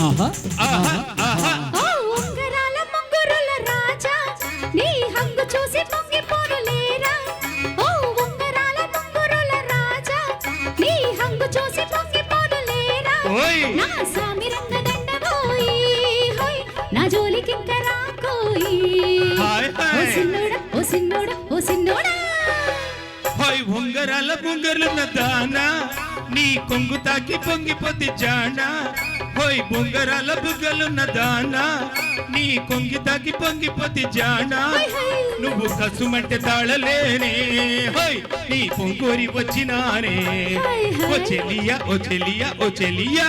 ఆహా. ఆహా ఆహా. ఓ ఉంగరాల ముంగురుల రాజా నీ హంగు చూసి పొంగిపోను లేరా? ఓ ఉంగరాల ముంగురుల రాజా నీ హంగు చూసి పొంగిపోను లేరా? నా సామిరంగ దండవోయి హోయ్ నా జోలికింక రాకోయి. హాయ్ ఓ హాయ్ సిన్నోడా ఓ సిన్నోడా ఓ సిన్నోడా. హోయ్ ఉంగరాల బుంగరులున్న దానా నీ కొంగు తాకి పొంగిపోతే జానా. హోయ్ బుంగరాల బుగ్గలున్న దానా. నీ కొంగి తాకి పొంగిపోతే జానా. నువ్వు కసుమంటే తాళలేనే. హోయ్ నీ పొంగూరి వచ్చినానే. ఓ చెలియా ఓ చెలియా ఓ చెలియా.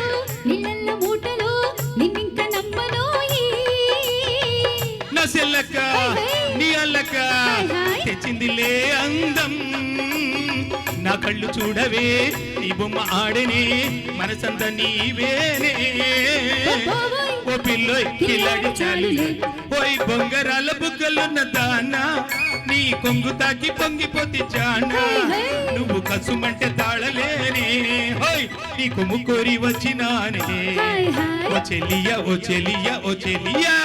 నా సెల్లక్క నీ అల్లక్క తెచ్చిందిలే అందం. నా కళ్ళు చూడవే నీ బొమ్మ ఆడనే మనసంత నీవేనే. ఓ పిల్లోయ్ కిలాడి చాలులే. ఓయ్ బొంగరాల బుగ్గలున్న దానా నీ కొంగు తాకి పొంగిపోతే జానా నువ్వు కసుమంటే తాళలేనే. హోయ్ నీ కొమ్ము కోరి వచ్చినానే. ఓ చెలియా ఓ చెలియా ఓ చెలియా.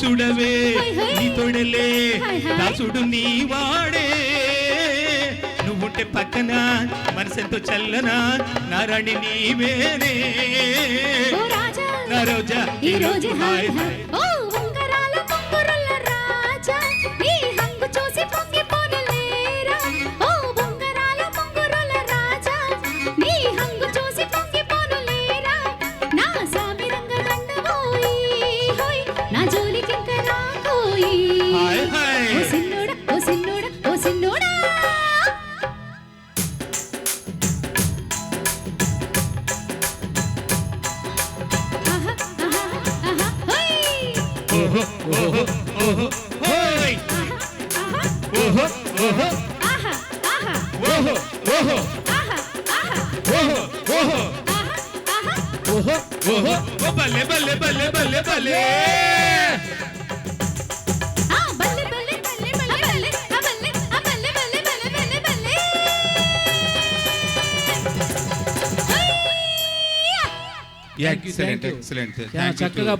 హై. నీ తొడలే. దాసుడు నీ వాడే నువ్వుంటే పక్కన మనసెంతో చల్లనా నారాణి నీవేనే నా రోజా ఈ రోజు హాయ్ హాయ్ బల్లె బల్లె బల్లె బల్లె బల్లె ఎక్సలెంట్ ఎక్సలెంట్ చాలా చక్కగా